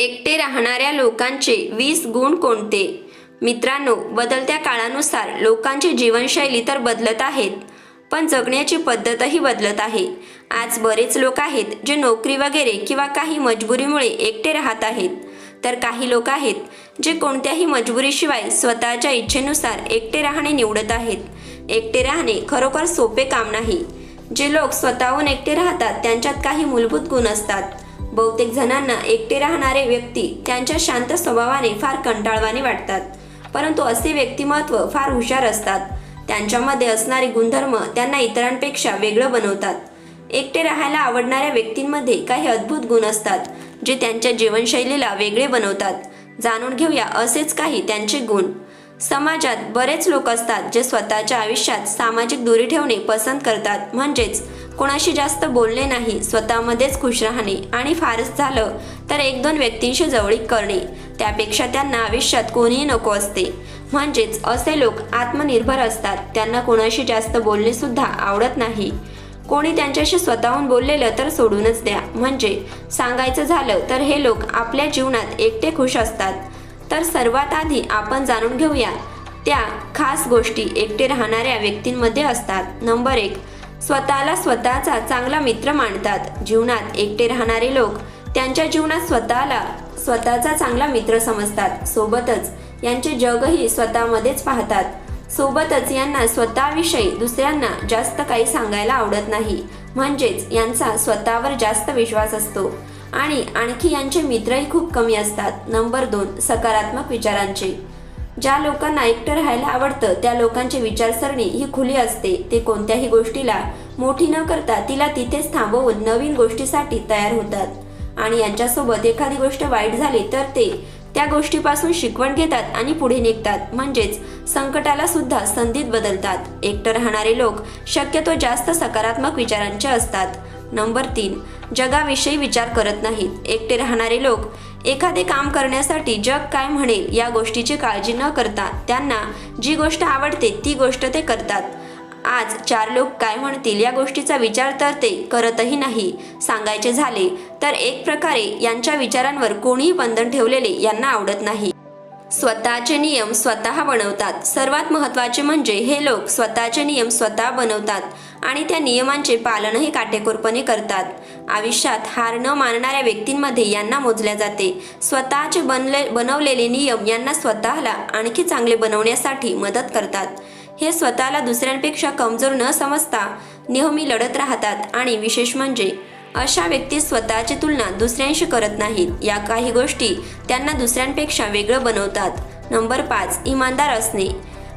एकटे राहणाऱ्या लोकांचे वीस गुण कोणते? मित्रांनो बदलत्या काळानुसार लोकांची जीवनशैली तर बदलत आहेत पण जगण्याची पद्धतही बदलत आहे. आज बरेच लोक आहेत जे नोकरी वगैरे किंवा काही मजबुरीमुळे एकटे राहत आहेत. तर काही लोक आहेत जे कोणत्याही मजबुरीशिवाय स्वतःच्या इच्छेनुसार एकटे राहणे निवडत आहेत. एकटे राहणे खरोखर सोपे काम नाही. जे लोक स्वतःहून एकटे राहतात त्यांच्यात काही मूलभूत गुण असतात. बहुतेक जणांना एकटे राहणारे व्यक्ती त्यांच्या शांत स्वभावाने फार कंटाळवाने वाटतात. परंतु असे व्यक्तिमत्व फार हुशार असतात. त्यांच्यामध्ये असणारे गुणधर्म त्यांना इतरांपेक्षा वेगळं बनवतात. एकटे राहायला आवडणाऱ्या व्यक्तींमध्ये काही अद्भुत गुण असतात जे त्यांच्या जीवनशैलीला वेगळे बनवतात. जाणून घेऊया असेच काही त्यांचे गुण. समाजात बरेच लोक असतात जे स्वतःच्या आयुष्यात सामाजिक दूरी ठेवणे पसंत करतात. म्हणजेच कोणाशी जास्त बोलणे नाही स्वतःमध्येच खुश राहणे आणि फारच झालं तर एक दोन व्यक्तींशी जवळीक करणे त्यापेक्षा त्यांना आयुष्यात कोणीही नको असते. म्हणजेच असे लोक आत्मनिर्भर असतात त्यांना कोणाशी जास्त बोलणे सुद्धा आवडत नाही. कोणी त्यांच्याशी स्वतःहून बोललेलं तर सोडूनच द्या. म्हणजे सांगायचं झालं तर हे लोक आपल्या जीवनात एकटे खुश असतात. तर सर्वात आधी आपण जाणून घेऊया त्या खास गोष्टी एकटे राहणाऱ्या व्यक्तींमध्ये असतात. नंबर एक स्वतःला स्वतःचा चांगला मित्र मानतात. जीवनात एकटे राहणारे लोक त्यांच्या जीवनात स्वतःला स्वतःचा चांगला मित्र समजतात. सोबतच यांचे जगही स्वतःमध्येच पाहतात. सोबतच यांना स्वतःविषयी दुसऱ्यांना जास्त काही सांगायला आवडत नाही. म्हणजेच यांचा स्वतःवर जास्त विश्वास असतो. आणि आणखी यांचे मित्रही खूप कमी असतात. नंबर दोन सकारात्मक विचारांचे. ज्या लोकांना एकटं राहायला आवडतं त्या लोकांची विचारसरणी ही खुली असते. ते कोणत्याही गोष्टीला मोठी न करता तिला तिथेच थांबवून नवीन गोष्टीसाठी तयार होतात. आणि यांच्यासोबत एखादी गोष्ट वाईट झाली तर ते त्या गोष्टीपासून शिकवण घेतात आणि पुढे निघतात. म्हणजेच संकटाला सुद्धा संधीत बदलतात. एकटं राहणारे लोक शक्यतो जास्त सकारात्मक विचारांचे असतात. नंबर तीन जगाविषयी विचार करत नाहीत. एकटे राहणारे लोक एखादे काम करण्यासाठी जग काय म्हणेल या गोष्टीची काळजी न करता त्यांना जी गोष्ट आवडते ती गोष्ट ते करतात. आज चार लोक काय म्हणतील या गोष्टीचा विचार तर ते करतही नाही. सांगायचे झाले तर एक प्रकारे यांच्या विचारांवर कोणीही बंधन ठेवलेले यांना आवडत नाही. स्वतःचे नियम स्वतः बनवतात. सर्वात महत्त्वाचे म्हणजे हे लोक स्वतःचे नियम स्वतः बनवतात आणि त्या नियमांचे पालनही काटेकोरपणे करतात. आयुष्यात हार न मानणाऱ्या व्यक्तींमध्ये यांना मोजल्या जाते. स्वतःचे बनले बनवलेले नियम यांना स्वतःला आणखी चांगले बनवण्यासाठी मदत करतात. हे स्वतःला दुसऱ्यांपेक्षा कमजोर न समजता नेहमी लढत राहतात आणि विशेष म्हणजे अशा व्यक्ती स्वतःची तुलना दुसऱ्यांशी करत नाहीत. या काही गोष्टी त्यांना दुसऱ्यांपेक्षा वेगळं बनवतात. नंबर पाच इमानदार असणे.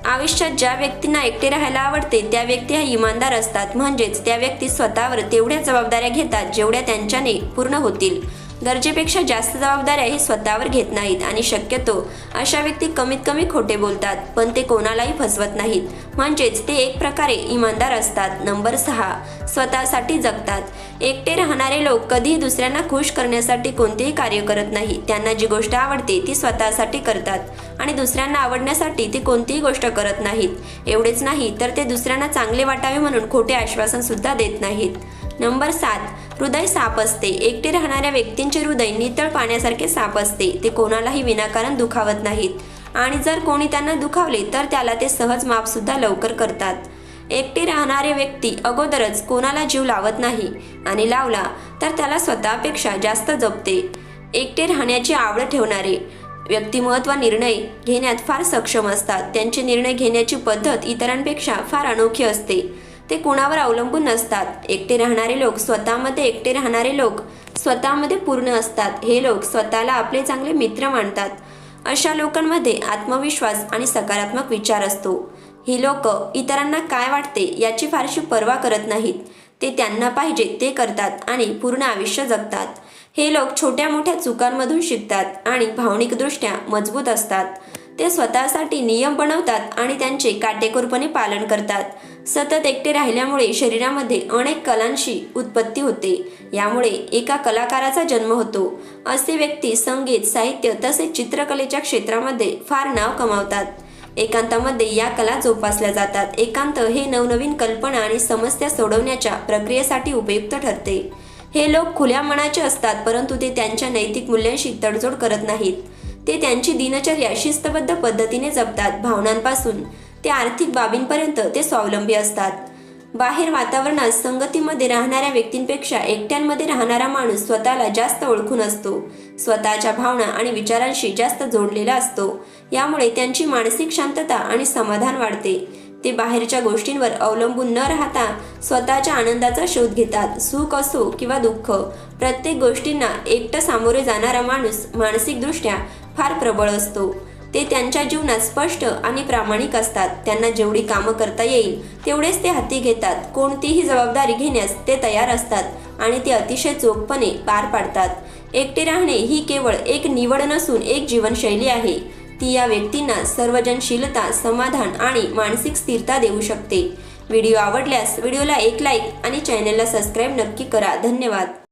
आयुष्यात ज्या व्यक्तींना एकटे राहायला आवडते त्या व्यक्ती ह्या इमानदार असतात. म्हणजेच त्या व्यक्ती स्वतःवर तेवढ्या जबाबदाऱ्या घेतात जेवढ्या त्यांच्याने पूर्ण होतील. गरजेपेक्षा जास्त जबाबदाऱ्याही स्वतःवर घेत नाहीत आणि शक्यतो अशा व्यक्ती कमीत कमी खोटे बोलतात पण ते कोणालाही फसवत नाहीत. म्हणजेच ते एक प्रकारे इमानदार असतात. नंबर सहा स्वतःसाठी जगतात. एकटे राहणारे लोक कधीही दुसऱ्यांना खुश करण्यासाठी कोणतेही कार्य करत नाही त्यांना जी गोष्ट आवडते ती स्वतःसाठी करतात. आणि दुसऱ्यांना आवडण्यासाठी ते कोणतीही गोष्ट करत नाहीत. एवढेच नाही तर ते दुसऱ्यांना चांगले वाटावे म्हणून खोटे आश्वासन सुद्धा देत नाहीत. नंबर सात हृदय साप असते. एकटे राहणाऱ्या व्यक्तींचे हृदय नितळ पाण्यासारखे साप असते. ते कोणालाही विनाकारण दुखावत नाहीत. आणि जर कोणी त्यांना दुखावले तर त्याला ते सहज मापसुद्धा लवकर करतात. एकटे राहणारे व्यक्ती अगोदरच कोणाला जीव लावत नाही आणि लावला तर त्याला स्वतःपेक्षा जास्त जपते. एकटे राहण्याची आवड ठेवणारे व्यक्तिमत्व निर्णय घेण्यात फार सक्षम असतात. त्यांचे निर्णय घेण्याची पद्धत इतरांपेक्षा फार अनोखी असते. ते कुणावर अवलंबून नसतात. एकटे राहणारे लोक स्वतःमध्ये एकटे राहणारे लोक स्वतःमध्ये पूर्ण असतात. हे लोक स्वतःला आपले चांगले मित्र मानतात. अशा लोकांमध्ये आत्मविश्वास आणि सकारात्मक विचार असतो. ही लोक इतरांना काय वाटते याची फारशी पर्वा करत नाहीत. ते त्यांना पाहिजे ते करतात आणि पूर्ण आयुष्य जगतात. हे लोक छोट्या मोठ्या चुकांमधून शिकतात आणि भावनिकदृष्ट्या मजबूत असतात. ते स्वतःसाठी नियम बनवतात आणि त्यांचे काटेकोरपणे पालन करतात. सतत एकटे राहिल्यामुळे शरीरामध्ये अनेक कलांशी उत्पत्ती होते. यामुळे एका कलाकाराचा जन्म होतो. असे व्यक्ती संगीत साहित्य तसेच चित्रकलेच्या क्षेत्रामध्ये फार नाव कमावतात. एकांतामध्ये या कला जोपासल्या जातात. एकांत हे नवनवीन कल्पना आणि समस्या सोडवण्याच्या प्रक्रियेसाठी उपयुक्त ठरते. हे लोक खुल्या मनाचे असतात परंतु ते त्यांच्या नैतिक मूल्यांशी तडजोड करत नाहीत. ते त्यांची दिनचर्या शिस्तबद्ध पद्धतीने जपतात. भावनांपासून ते आर्थिक बाबींपर्यंत ते स्वावलंबी असतात. बाहेर वातावरणात संगतीमध्ये राहणाऱ्या व्यक्तींपेक्षा एकट्यांमध्ये राहणारा माणूस स्वतःला जास्त ओळखून असतो. स्वतःच्या भावना आणि विचारांशी जास्त जोडलेला असतो. यामुळे त्यांची मानसिक शांतता आणि समाधान वाढते. ते बाहेरच्या गोष्टींवर अवलंबून न राहता स्वतःच्या आनंदाचा शोध घेतात. सुख असो किंवा दुःख प्रत्येक गोष्टींना एकटं सामोरे जाणारा माणूस मानसिकदृष्ट्या फार प्रबळ असतो. ते त्यांच्या जीवनात स्पष्ट आणि प्रामाणिक असतात. त्यांना जेवढी कामं करता येईल तेवढेच ते हाती घेतात. कोणतीही जबाबदारी घेण्यास ते तयार असतात आणि ते अतिशय चोखपणे पार पाडतात. एकटे राहणे ही केवळ एक निवड नसून एक जीवनशैली आहे. ती या व्यक्तींना सर्वजनशीलता समाधान आणि मानसिक स्थिरता देऊ शकते. व्हिडिओ आवडल्यास व्हिडिओला एक लाईक आणि चॅनलला सबस्क्राईब नक्की करा. धन्यवाद.